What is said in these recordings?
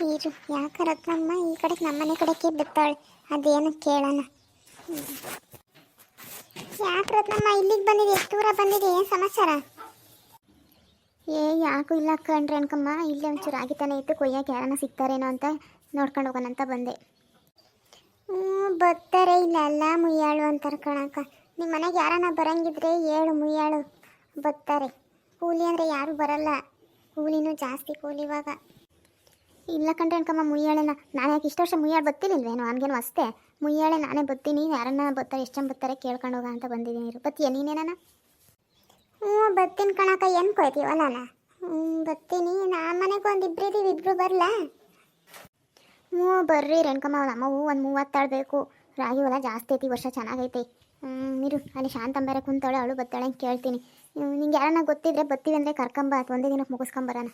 ಇರು ಯಾಕೆ ರತ್ನಮ್ಮ? ಈ ಕಡೆ ನಮ್ಮನೆ ಕಡೆಗೆ ಬಿತ್ತಾಳೆ ಅದೇನು ಕೇಳೋಣ. ಯಾಕೆ ರತ್ನಮ್ಮ? ಇಲ್ಲಿಗೆ ಬಂದಿದೆ ಎಷ್ಟು ದೂರ ಬಂದಿದೆ ಏನು ಸಮಾಚಾರ? ಏ, ಯಾಕೂ ಇಲ್ಲ ಕಣ್ರಿ ಅನ್ಕಮ್ಮ. ಇಲ್ಲಿ ಒಂಚೂರು ಆಗಿತಾನೆ ಇತ್ತು. ಕೊಯ್ಯಕ್ಕೆ ಯಾರನ್ನ ಸಿಗ್ತಾರೇನೋ ಅಂತ ನೋಡ್ಕೊಂಡು ಹೋಗೋಣ ಅಂತ ಬಂದೆ. ಹ್ಞೂ, ಬರ್ತಾರೆ. ಇಲ್ಲ ಅಲ್ಲ ಮುಯ್ಯಾಳು ಅಂತಾರೆ ಕಣಕ್ಕ. ನಿಮ್ಮ ಮನೆಗೆ ಯಾರನ್ನ ಬರಂಗಿದ್ರೆ ಏಳು ಮುಯ್ಯಾಳು. ಬರ್ತಾರೆ. ಕೂಲಿ ಅಂದರೆ ಯಾರೂ ಬರಲ್ಲ. ಕೂಲಿನೂ ಜಾಸ್ತಿ ಕೂಲಿ ಇವಾಗ. ಇಲ್ಲ ಕಂಡ್ರೆ ಅನ್ಕಮ್ಮ ಮುಯ್ಯಾಳೆನ ನಾನು ಯಾಕೆ ಇಷ್ಟು ವರ್ಷ ಮುಯ್ಯಾಳು ಬತ್ತಿಲಿಲ್ವೇನೋ ನನಗೇನು ಅಷ್ಟೇ ಮುಯ್ಯಾಳೆ ನಾನೇ ಬತ್ತೀನಿ, ಯಾರನ್ನ ಬತ್ತಾರೆ ಎಷ್ಟು ಜನ ಬತ್ತಾರೆ ಕೇಳ್ಕೊಂಡು ಹೋಗ ಅಂತ ಬಂದಿದ್ದೀನಿ ಇರು. ಬತ್ತೀಯ ನೀನೇನ ಹ್ಞೂ, ಬತ್ತೀನಿ ಕಣಕ್ಕ, ಏನು ಕೊಯ್ತೀವಲ್ಲ ಹ್ಞೂ, ಬತ್ತೀನಿ. ನಾ ಮನೆಗೆ ಒಂದು ಇಬ್ರು ಇದೀವಿ, ಇಬ್ರು ಬರಲಾ? ಹ್ಞೂ, ಬರ್ರಿ ರೇಣುಕಮ್ಮ ಅಮ್ಮವು ಒಂದು ಮೂವತ್ತಾಳು ಬೇಕು. ರಾಗಿ ಹೊಲ ಜಾಸ್ತಿ ಐತಿ ವರ್ಷ ಚೆನ್ನಾಗೈತಿ. ಹ್ಞೂ, ಇರು, ಅಲ್ಲಿ ಶಾಂತಂಬರೆ ಕುಂತಾಳೆ, ಅವಳು ಬತ್ತಾಳೆ ಅಂತ ಕೇಳ್ತೀನಿ. ನಿಂಗೆ ಯಾರನ್ನ ಗೊತ್ತಿದ್ರೆ ಬತ್ತೀವಿ ಅಂದರೆ ಕರ್ಕೊಂಬ, ಒಂದೇ ದಿನಕ್ಕೆ ಮುಗಿಸ್ಕೊಂಬರೋಣ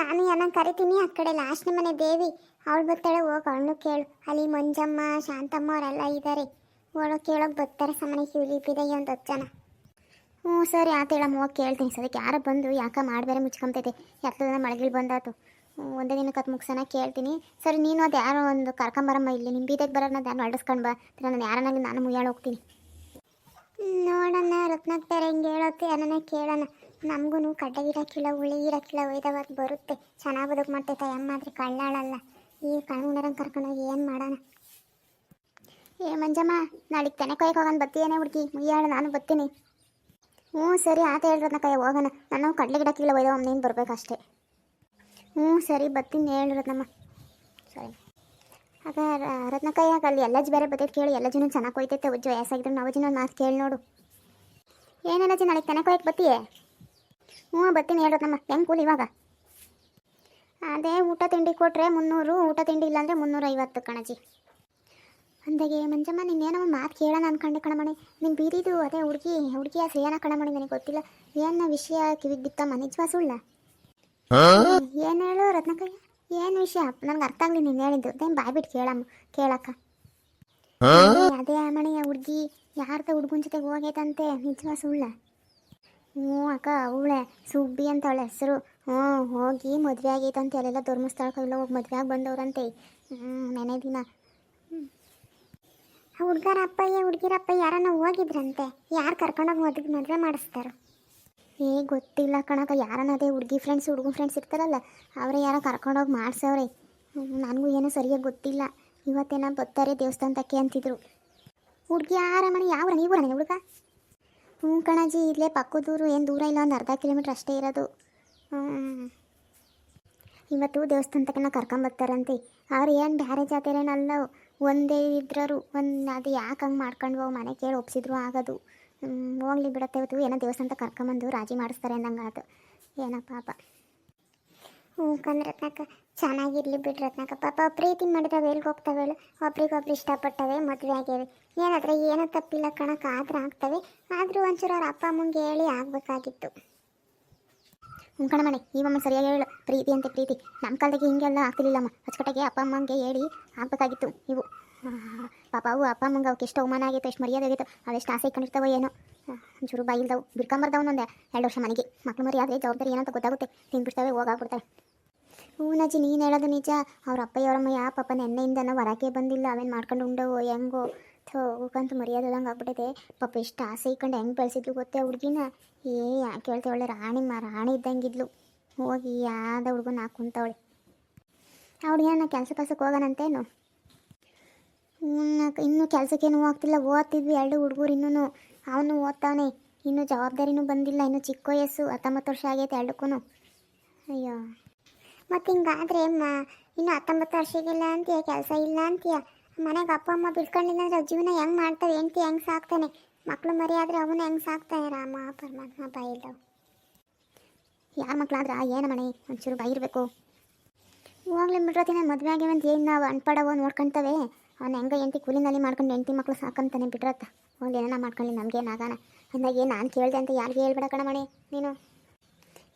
ನಾನು ಯಾನ ಕರಿತೀನಿ ಆ ಕಡೆ ಲಾಸ್ಟ್ ಮನೆ ದೇವಿ. ಅವಳು ಬರ್ತಾಳೆ, ಹೋಗಿ, ಅವಳನ್ನು ಕೇಳು. ಅಲ್ಲಿ ಮಂಜಮ್ಮ, ಶಾಂತಮ್ಮ ಅವರೆಲ್ಲ ಇದ್ದಾರೆ ಒಳಗೆ ಕೇಳೋಕೆ ಬರ್ತಾರೆ ಸಮನೆ ಕಿವಿಲಿ ಬಿದಯ್ಯ ಒಂದು ಹತ್ತು ಜನ. ಹ್ಞೂ ಸರಿ ಆತ ಹೇಳಮ್ಮ, ಹೋಗಿ ಕೇಳ್ತೀನಿ. ಸದ್ಯಕ್ಕೆ ಯಾರು ಬಂದು ಯಾಕೆ ಮಾಡಬೇರೆ ಮುಚ್ಕೊಂತೈತೆ. ಎತ್ತದ ಮಳೆಗಿಳಿ ಬಂದಾತು. ಒಂದೇ ದಿನಕ್ಕೆ ಹತ್ತು ಮುಗಿಸೋಣ ಕೇಳ್ತೀನಿ. ಸರಿ, ನೀನು ಅದು ಯಾರೋ ಒಂದು ಕರ್ಕೊಂಬರಮ್ಮ ಇಲ್ಲಿ. ನಿಮ್ಮ ಬೀದಕ್ಕೆ ಬರೋಣ ಯಾರು ಅಡಿಸ್ಕೊಂಡು ಬಾ. ನಾನು ಯಾರನ್ನಾಗಲಿ ನಾನು ಮುಯ್ಯಾಳ ಹೋಗ್ತೀನಿ. ನೋಡೋಣ ರತ್ನಾಕ್ತಾರೆ ಹಿಂಗೆ ಹೇಳತ್ತೆ ಯಾರನ್ನ ಕೇಳೋಣ. ನಮಗೂ ಕಡ್ಡೆ ಗಿಡ ಕಿಲೋ, ಹುಳಿ ಇರಕ್ಕಿಲ್ಲ ಕಿಲೋ ಒಯ್ದವಾಗ ಬರುತ್ತೆ. ಚೆನ್ನಾಗಿ ಬದುಕು ಮಾಡ್ತೈತೆ ಅಮ್ಮ ಆದರೆ ಕಳ್ಳಾಳಲ್ಲ. ಈ ಕಣ್ಣು ಕರ್ಕೊಂಡೋಗಿ ಏನು ಮಾಡೋಣ? ಏ ಮಂಜಮ್ಮ, ನಾಳೆಗೆ ತೆನೆ ಕೈಗೆ ಹೋಗೋಣ ಬತ್ತೀಯೇನೆ ಹುಡುಗಿ? ಮುಯ್ಯಾಳು ನಾನು ಬರ್ತೀನಿ. ಹ್ಞೂ, ಸರಿ, ಆತ ಹೇಳಿರೋದನ್ನ ಕೈ ಹೋಗೋಣ. ನಾನು ಕಡಲೆ ಗಿಡಕ್ಕಿಲ್ಲ ಒಯ್ದೋ ನೀನು ಬರಬೇಕಷ್ಟೇ. ಹ್ಞೂ, ಸರಿ ಬತ್ತೀನಿ ಹೇಳಿರೋದಮ್ಮ ಸರಿ. ಆಗ ಕೈ ಅಲ್ಲಿ ಎಲ್ಲ ಬೇರೆ ಬರ್ತೈತೆ ಕೇಳಿ. ಎಲ್ಲ ಜನ ಚೆನ್ನಾಗಿ ಕೊಯ್ತೈತೆ ಉಜ್ಜು. ವಯಸ್ಸಾಗಿದ್ರು ನಾವು ಜನ ಮಾತು ಕೇಳಿ ನೋಡು. ಏನೆಲ್ಲ ಜನ ನಾಳೆ ತೆನೆ ಕೊಯ್ಯಕ್ಕೆ ಬತ್ತೀಯೇ ಹ್ಞೂ ಬರ್ತೀನಿ ಹೇಳೋದಮ್ಮ ಹೆಂಗೆ ಕೂಲಿ ಇವಾಗ? ಅದೇ ಊಟ ತಿಂಡಿ ಕೊಟ್ಟರೆ ಮುನ್ನೂರು ಊಟ ತಿಂಡಿ ಇಲ್ಲಾಂದರೆ ಮುನ್ನೂರ ಐವತ್ತು ಕಣಜಿ ಅಂದಾಗೆ ಮಂಜಮ್ಮ ನೀನೇನೋ ಮಾತು ಕೇಳೋಣ ಅನ್ಕೊಂಡೆ ಕಣಮಣಿ ನಿನ್ನ ಬೀದಿದು ಅದೇ ಹುಡುಗಿ ಹುಡುಗಿಯ ಶ್ರೇಯನ ಕಣಮಣಿ ನನಗೆ ಗೊತ್ತಿಲ್ಲ. ಏನು ವಿಷಯ ಕಿವಿಗೆ ಬಿತ್ತಮ್ಮ ನಿಜವಾ ಸುಳ್ಳ? ಏನು ಹೇಳು ರತ್ನಕಯ್ಯ ಏನು ವಿಷಯ? ನನಗೆ ಅರ್ಥ ಆಗಲಿ ನೀನು ಹೇಳಿದ್ದು. ಅದೇನು ಬಾಯ್ಬಿಟ್ಟು ಕೇಳಮ್ಮ ಕೇಳಕ್ಕ. ಅದೇ ಅದೇ ಮನೆಯ ಹುಡುಗಿ ಯಾರ್ದ ಹುಡುಗನ ಜೊತೆಗೆ ಹೋಗೈತಂತೆ? ನಿಜವಾ ಸುಳ್ಳ. ಹ್ಞೂ ಅಕ್ಕ, ಅವಳೆ, ಸುಬ್ಬಿ ಅಂತ ಅವಳ ಹೆಸರು. ಹ್ಞೂ, ಹೋಗಿ ಮದುವೆ ಆಗೈತೆ ಅಂತ ಅಲ್ಲೆಲ್ಲ ಧರ್ಮಸ್ಥಳಕ್ಕೆಲ್ಲ ಹೋಗಿ ಮದುವೆ ಆಗಿ ಬಂದವ್ರಂತೆ. ಹ್ಞೂ, ನೆನೆ ದಿನ. ಹುಡುಗರ ಅಪ್ಪಯ್ಯ ಹುಡುಗಿರಪ್ಪ ಯಾರನ್ನ ಹೋಗಿದ್ರಂತೆ? ಯಾರು ಕರ್ಕೊಂಡೋಗಿ ಮದುವೆ ಮದುವೆ ಮಾಡಿಸ್ತಾರೋ? ಏ, ಗೊತ್ತಿಲ್ಲ ಕಣಕ ಯಾರನ್ನ ಅದೇ ಹುಡುಗಿ ಫ್ರೆಂಡ್ಸ್ ಹುಡುಗನ ಫ್ರೆಂಡ್ಸ್ ಇರ್ತಾರಲ್ಲ, ಅವರೇ ಯಾರೋ ಕರ್ಕೊಂಡೋಗಿ ಮಾಡ್ಸವ್ರೆ. ನನಗೂ ಏನೂ ಸರಿಯಾಗಿ ಗೊತ್ತಿಲ್ಲ. ಇವತ್ತೇನ ಬರ್ತಾರೆ ದೇವಸ್ಥಾನ ತಕ್ಕೆ ಅಂತಿದ್ರು. ಹುಡುಗಿ ಯಾರ ಮನೆ ಯಾವ ನೀವು ಹುಡುಗ? ಹ್ಞೂ ಕಣಜಿ, ಇಲ್ಲೇ ಪಕ್ಕದೂರು ಏನು ದೂರ ಇಲ್ಲ, ಒಂದು ಅರ್ಧ ಕಿಲೋಮೀಟ್ರ್ ಅಷ್ಟೇ ಇರೋದು. ಹ್ಞೂ ಇವತ್ತು ದೇವಸ್ಥಾನ ತನಕ ಕರ್ಕೊಂಬರ್ತಾರಂತೆ ಅವ್ರು ಏನು ಬೇರೆ ಜಾತಿರೇನಲ್ಲ, ಒಂದೇ ಇದ್ರರು, ಒಂದು ಅದು ಯಾಕೆ ಹಂಗೆ ಮಾಡ್ಕೊಂಡು ಹೋಗಿ ಮನೆ ಕೇಳಿ ಒಪ್ಸಿದ್ರು ಆಗೋದು. ಹೋಗ್ಲಿ ಬಿಡತ್ತೆ ಇವತ್ತು. ಏನೋ ದೇವಸ್ಥಾನ ಕರ್ಕೊಂಬಂದು ರಾಜಿ ಮಾಡಿಸ್ತಾರೆ ಅಂದಂಗೆ ಅದು ಏನಪ್ಪ ಪಾಪ. ಹ್ಞೂ ಕಂದ್ರೆ ರತ್ನಕ್ಕ ಚೆನ್ನಾಗಿರ್ಲಿ ಬಿಡ್ರಿ ರತ್ನಕ್ಕ ಪಾಪ ಪ್ರೀತಿ ಮಾಡಿದವೆ ಎಲ್ಗೆ ಹೋಗ್ತವೇಳು ಒಬ್ರಿಗೊಬ್ರು ಇಷ್ಟಪಟ್ಟವೆ, ಮದುವೆ ಆಗ್ಯವೆ. ಏನಾದ್ರೆ ಏನೋ ತಪ್ಪಿಲ್ಲ ಕಣಕ್ಕೆ ಆದ್ರೆ ಆಗ್ತವೆ. ಆದರೂ ಒಂಚೂರು ಅವ್ರ ಅಪ್ಪ ಅಮ್ಮಂಗೆ ಹೇಳಿ ಆಗಬೇಕಾಗಿತ್ತು. ಹ್ಞೂ ಈ ಮಮ್ಮ ಸರಿಯಾಗಿ ಹೇಳು. ಪ್ರೀತಿ ಅಂತ ಪ್ರೀತಿ. ನಮ್ಮ ಕಾಲದಾಗೆ ಹಿಂಗೆಲ್ಲ ಆಗ್ತಿರ್ಲಿಲ್ಲಮ್ಮ ಅಚ್ಚುಕಟ್ಟಾಗೆ ಅಪ್ಪ ಅಮ್ಮಂಗೆ ಹೇಳಿ ಆಗಬೇಕಾಗಿತ್ತು ಇವು. ಪಾಪ ಅವು ಅಪ್ಪ ಅಮ್ಮಂಗೆ ಅವಕ್ಕೆ ಎಷ್ಟು ಅವಮಾನ ಆಗಿತ್ತು, ಎಷ್ಟು ಮರ್ಯಾದೆ ಆಗಿತ್ತು ಅವೆಷ್ಟು ಆಸೆ ಇಟ್ಕೊಂಡಿರ್ತಾವೋ ಏನೋ. ಒಂಚೂರು ಬಾಯಿಲ್ದವು ಬಿಡ್ಕೊಂಬರ್ದವು ಒಂದೇ ಎರಡು ವರ್ಷ ಮನೆಗೆ. ಮಕ್ಳು ಮರಿ ಜವಾಬ್ದಾರಿ ಏನಂತ ಗೊತ್ತಾಗುತ್ತೆ. ತಿನ್ಬಿಡ್ತವೆ, ಹೋಗಾಗ್ಬಿಡ್ತವೆ. ಹ್ಞೂ ನೀನು ಹೇಳೋದು ನಿಜ. ಅವ್ರ ಅಪ್ಪಯ್ಯವರಮ್ಮ ಯಾ ಪಾಪ ನೆನ್ನೆಯಿಂದನೂ ಹೊರಕೆ ಬಂದಿಲ್ಲ. ಅವೇನು ಮಾಡ್ಕೊಂಡು ಉಂಡವು, ಹೆಂಗೋ. ಥೋ, ಹೋಗಂತೂ ಮರ್ಯಾದದಂಗೆ ಆಗ್ಬಿಟ್ಟಿದೆ. ಪಾಪ ಎಷ್ಟು ಆಸೆ ಇಟ್ಕೊಂಡು ಹೆಂಗೆ ಬೆಳೆಸಿದ್ಲು ಗೊತ್ತೇ ಹುಡುಗಿನ? ಏ ಯಾಕೆ ಹೇಳ್ತೆ ಒಳ್ಳೆ ರಾಣಿ ಮಾ, ರಾಣಿ ಇದ್ದಂಗಿದ್ಲು. ಹೋಗಿ ಯಾವ್ದ ಹುಡುಗನ ಹಾಕುಂತವಳೆ ಅವ್ಳಿಗೇನ ಕೆಲಸ ಕೆಲಸಕ್ಕೆ ಹೋಗೋಣಂತೇನು? ಇನ್ನೂ ಕೆಲಸಕ್ಕೇನು ಹೋಗ್ತಿಲ್ಲ ಓದ್ತಿದ್ವಿ ಎರಡು ಹುಡುಗರು ಇನ್ನೂ ಅವನು ಓದ್ತಾವನೆ. ಇನ್ನೂ ಜವಾಬ್ದಾರಿನೂ ಬಂದಿಲ್ಲ. ಇನ್ನೂ ಚಿಕ್ಕ ವಯಸ್ಸು, ಹತ್ತೊಂಬತ್ತು ವರ್ಷ ಆಗೈತೆ ಎರಡಕ್ಕೂ ಅಯ್ಯೋ. ಮತ್ತು ಹಿಂಗಾದ್ರೆ ಮ ಇನ್ನು ಹತ್ತೊಂಬತ್ತು ವರ್ಷಕ್ಕಿಲ್ಲ ಅಂತೀಯ, ಕೆಲಸ ಇಲ್ಲ ಅಂತೀಯ? ಮನೆಗೆ ಅಪ್ಪ, ಅಮ್ಮ ಬಿಡ್ಕೊಂಡಿಲ್ಲ ಅಂದ್ರೆ ಜೀವನ ಹೆಂಗೆ ಮಾಡ್ತಾವೆ? ಹೆಂಡ್ತಿ ಹೆಂಗೆ ಸಾಕ್ತಾನೆ? ಮಕ್ಕಳು ಮರಿ ಆದರೆ ಅವನು ಹೆಂಗೆ ಸಾಕ್ತಾನೆ? ರಾಮ, ಪರಮಾತ್ಮ ಬಾಯಿಲ್ಲವು ಯಾರ ಮಕ್ಕಳಾದ್ರೆ ಏನು ಮನೆ? ಒಂಚೂರು ಬೈರ್ಬೇಕು. ಹೋಗ್ಲಿ ಬಿಡ್ರತಿ ಮದುವೆ ಆಗಿ ಅಂತ ಏನು ನಾವು ಅನ್ಪಡವೋ ನೋಡ್ಕೊಂತವೆ. ಅವ್ನು ಹೆಂಗೆ ಎಂಟಿ ಕೂಲಿನಲ್ಲಿ ಮಾಡ್ಕೊಂಡು ಹೆಂಡತಿ ಮಕ್ಕಳು ಸಾಕಂತಾನೆ ಬಿಡ್ರತ್ತ ಹೋಗ್ಲಿ ಏನಾರ ಮಾಡ್ಕೊಳ್ಳಿ ನಮಗೇನಾಗಾನ ಹಂಗಾಗಿ ನಾನು ಕೇಳಿದೆ ಅಂತ ಯಾರಿಗೆ ಹೇಳ್ಬೇಡ ಕಣಮಣಿ ನೀನು.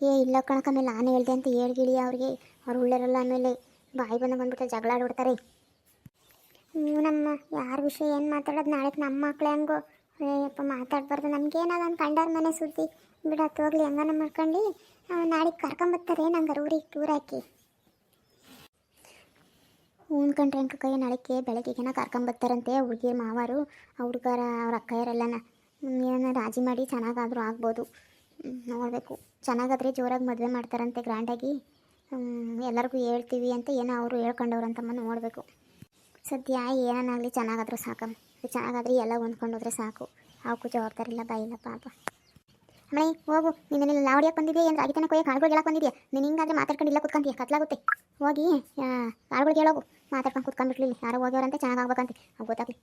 ಏ, ಇಲ್ಲ ಕಣಕ ಮೇಲೆ ನಾನು ಹೇಳ್ದೆ ಅಂತ ಹೇಳ್ಗಿಳಿ ಅವ್ರಿಗೆ. ಅವ್ರು ಉಳ್ಳರಲ್ಲ ಆಮೇಲೆ ಬಾಯಿ ಬಂದ ಬಂದ್ಬಿಟ್ಟು ಜಗಳ ಆಡ್ಬಿಡ್ತಾರೆ. ನೀವು ನಮ್ಮ ಯಾರ ವಿಷಯ ಏನು ಮಾತಾಡೋದು ನಾಳೆ ನಮ್ಮ ಮಕ್ಳು ಹೆಂಗೋ. ಅಯ್ಯಪ್ಪ ಮಾತಾಡ್ಬಾರ್ದು. ನಮ್ಗೇನಾಗ ಒಂದು ಕಂಡಾರ ಮನೆ ಸುದ್ದಿ. ಬಿಡತ್ತು ಹೋಗ್ಲಿ ಹೆಂಗನ ಮಾಡ್ಕೊಂಡು. ನಾಳೆಗೆ ಕರ್ಕೊಂಬರ್ತಾರೆ ನಂಗೆ ಊರಿಗೆ ಟೂರ್ ಹಾಕಿ. ಉಣ್ಕೊಂಡ್ರೆ ಅಂಕ ಕೈ ನಾಳೆಗೆ ಬೆಳಗ್ಗೆಗೆನ ಕರ್ಕೊಂಬರ್ತಾರಂತೆ ಹುಡುಗಿಯ ಮಾವರು ಹುಡುಗರ, ಅವ್ರ ಅಕ್ಕಯ್ಯರೆಲ್ಲನ. ಏನೋ ರಾಜಿ ಮಾಡಿ ಚೆನ್ನಾಗಾದರೂ ಆಗ್ಬೋದು. ನೋಡಬೇಕು. ಚೆನ್ನಾಗಾದ್ರೆ ಜೋರಾಗಿ ಮದುವೆ ಮಾಡ್ತಾರಂತೆ ಗ್ರ್ಯಾಂಡಾಗಿ. ಎಲ್ಲರಿಗೂ ಹೇಳ್ತೀವಿ ಅಂತ ಏನೋ ಅವರು ಹೇಳ್ಕೊಂಡವ್ರಂತಮ್ಮ ನೋಡಬೇಕು. ಸದ್ಯ ಏನಾಗಲಿ ಚೆನ್ನಾಗಾದ್ರೂ ಸಾಕಮ್ಮ. ಚೆನ್ನಾಗಾದ್ರೆ ಎಲ್ಲ ಹೊಂದ್ಕೊಂಡೋದ್ರೆ ಸಾಕು. ಅವಕ್ಕೂ ಜವಾಬ್ದಾರಿ ಇಲ್ಲ ಬಾಯಿಲ್ಲ ಪಾಪ. ಅಮ್ಮಣಿ, ಹೋಗು. ನೀನೇನಿಲ್ಲ ಲಾವಡಿಯಕ್ಕೆ ಬಂದಿದ್ಯಾ? ಏನು ರಾಗಿತನ ಕೊಯ್ಯ ಕಾಳುಗಳು ಹೇಳಕ್ಕೆ ಬಂದಿದ್ಯಾ? ನೀನು ಹಿಂಗಾದ್ರೆ ಮಾತಾಡ್ಕೊಂಡು ಇಲ್ಲ ಕುತ್ಕೊಂತೀಯ? ಕತ್ಲಾಗುತ್ತೆ. ಹೋಗಿ ಕಾಳುಗಳಿಗೆ ಹೇಳೋಗು ಮಾತಾಡ್ಕೊಂಡು ಕುತ್ಕೊಂಡ್ಬಿಟ್ಲಿ ಯಾರೋ ಹೋಗ್ಯವ್ರಂತೆ, ಚೆನ್ನಾಗಿ ಆಗ್ಬೇಕಂತೆ. ಅವು ಗೊತ್ತಾಗ್ಲಿ.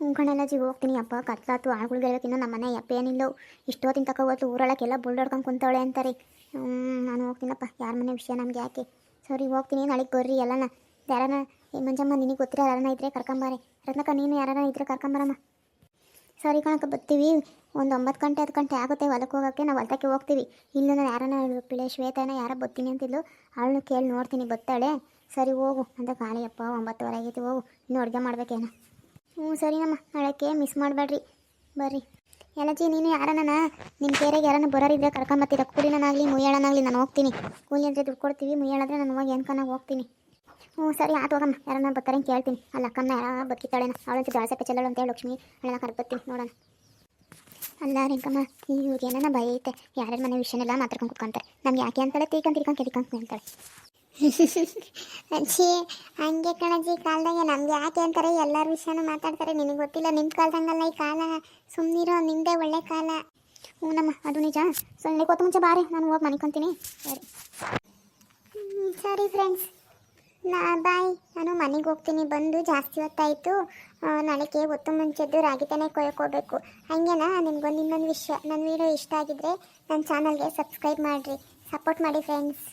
ಉಂಕಣೆಲ್ಲ ಜೀವ ಹೋಗ್ತೀನಿ. ಅಪ್ಪ, ಕತ್ಲಾತು ಆಳುಗಳಿಗೆ ಹೇಳ್ಬೇಕಿನ್ನ ನಮ್ಮ ಮನೆ ಅಪ್ಪ ಏನಿಲ್ಲ. ಇಷ್ಟೊತ್ತಿನ ತಕ ಹೋಗ್ತು ಊರೊಳಗೆಲ್ಲ ಬುಲ್ಡಾಡ್ಕೊಂಡು ಕುಂತವಳೆ ಅಂತಾರೆ. ಹ್ಞೂ ನಾನು ಹೋಗ್ತೀನಪ್ಪ. ಯಾರ ಮನೆ ವಿಷಯ ನಮ್ಗೆ ಯಾಕೆ? ಸರಿ, ಹೋಗ್ತೀನಿ. ನಾಳೆಗೆ ಬರ್ರಿ ಎಲ್ಲನ. ಯಾರನ ಮಂಜಮ್ಮ, ನಿನಗೆ ಗೊತ್ತಿರ ಯಾರನ್ನ ಇದ್ರೆ ಕರ್ಕೊಂಬಾರೆ ರತ್ನಕ್ಕ, ನೀನು ಯಾರನ್ನ ಇದ್ರೆ ಕರ್ಕೊಂಬರಮ್ಮ ಸರಿ ಕಣಕ್ಕ, ಬರ್ತೀವಿ. ಒಂದು ಒಂಬತ್ತು ಗಂಟೆ, ಹತ್ತು ಗಂಟೆ ಆಗುತ್ತೆ ಹೊಲಕ್ಕೆ ಹೋಗೋಕ್ಕೆ. ನಾವು ಹೊಲಕ್ಕೆ ಹೋಗ್ತೀವಿ. ಇಲ್ಲ ನಾನು ಯಾರನ್ನ ಪಿಳೆ ಶ್ವೇತನ ಯಾರ ಬರ್ತೀನಿ ಅಂತಿದ್ಲು. ಅವಳನ್ನ ಕೇಳಿ ನೋಡ್ತೀನಿ ಬತ್ತಾಳೆ ಸರಿ, ಹೋಗು. ಅಂತ ಖಾಲಿಯಪ್ಪ ಒಂಬತ್ತುವರೆ ಆಗೈತಿ, ಹೋಗು. ಇನ್ನು ಅಡುಗೆ ಮಾಡ್ಬೇಕೇನ? ಹ್ಞೂ, ಸರಿನಮ್ಮ. ನಾಳೆಕ್ಕೆ ಮಿಸ್ ಮಾಡಬೇಡ್ರಿ. ಬರ್ರಿ. ಎಲ್ಲಜ್ಜಿ ನೀನು ಯಾರನ್ನ ನಿಮ್ಮ ಕೇರೆಗೆ ಯಾರನ್ನ ಬರೋರಿದ್ರೆ ಕರ್ಕೊಂಬತ್ತೀರ ಕೂಲಿನಾಗಲಿ ಮುಯ್ಯಾಳನಾಗಲಿ ನಾನು ಹೋಗ್ತೀನಿ. ಕೂಲಿ ಅಂದರೆ ದುಡ್ಡು ಕೊಡ್ತೀವಿ ಮುಯ್ಯಾಳಾದ್ರೆ ನಾನು ಹೋಗಿ ಕಣ್ಣಾಗ ಹೋಗ್ತೀನಿ. ಹ್ಞೂ, ಸರಿ, ಆತು ಹೋಗಮ್ಮ. ಯಾರನ್ನ ಬರ್ತಾರೆ ಕೇಳ್ತೀನಿ. ಅಲ್ಲ ಅಕ್ಕಮ್ಮ ಯಾರ ಬದುಕಿತ್ತಾಳೇನ ಅವಳಂತೂ ಚೆಲ್ಲಳು ಅಂತ ಹೇಳಿ ಲಕ್ಷ್ಮಿ. ಅಣ್ಣ ಕರ್ಬತ್ತೀನಿ ನೋಡೋಣ. ಅಲ್ಲ ರಿಂಕಮ್ಮ ಇವ್ರಿಗೆ ಏನಾನ ಭಯ ಐತೆ. ಯಾರ್ಯಾರ ಮನೆ ವಿಷಯನೆಲ್ಲ ಮಾತಾಡ್ಕೊಂಡು ಕುತ್ಕೊಂತಾರೆ. ನಮ್ಗೆ ಯಾಕೆ ಅಂತಾಳೆ ತೀಕಂತ ತಿರ್ಕೊಂಡು ಕೇಳ್ಕಂತ ಅಂತಾಳೆ. ಅಜ್ಜಿ ಹಂಗೆ ಕಣಜ್ಜಿ ಕಾಲದಾಗೆ ನಮ್ಗೆ ಯಾಕೆ ಅಂತಾರೆ? ಎಲ್ಲರ ವಿಷಯನೂ ಮಾತಾಡ್ತಾರೆ. ನಿನಗೆ ಗೊತ್ತಿಲ್ಲ ನಿಮ್ಮ ಕಾಲದಂಗಲ್ಲ ಈ ಕಾಲ. ಸುಮ್ಮನಿರೋ ನಿಮ್ಮದೇ ಒಳ್ಳೆ ಕಾಲ. ಹ್ಞೂನಮ್ಮ ಅದು ನಿಜ. ಸೊಳ್ಳೆ ಕೊತ್ತ ಮುಂಚೆ ಬಾರಿ, ನಾನು ಹೋಗಿ ಮನಿಕೊಂತೀನಿ. ಸರಿ. ಸರಿ ಫ್ರೆಂಡ್ಸ್ ನಾ, ಬಾಯ್. ನಾನು ಮನೆಗೆ ಹೋಗ್ತೀನಿ. ಬಂದು ಜಾಸ್ತಿ ಹೊತ್ತಾಯಿತು. ನಾಳೆಗೆ ಹೊತ್ತು ಮುಂಚೆದ್ದು ರಾಗಿ ತಾನೇ ಕೊಯ್ಕೋಬೇಕು. ಹಂಗೇನಾ? ನಿಮ್ಗೊಂದು ಇನ್ನೊಂದು ವಿಷಯ ನನ್ನ ವೀಡಿಯೋ ಇಷ್ಟ ಆಗಿದ್ರೆ ನನ್ನ ಚಾನಲ್ಗೆ ಸಬ್ಸ್ಕ್ರೈಬ್ ಮಾಡಿರಿ. ಸಪೋರ್ಟ್ ಮಾಡಿ ಫ್ರೆಂಡ್ಸ್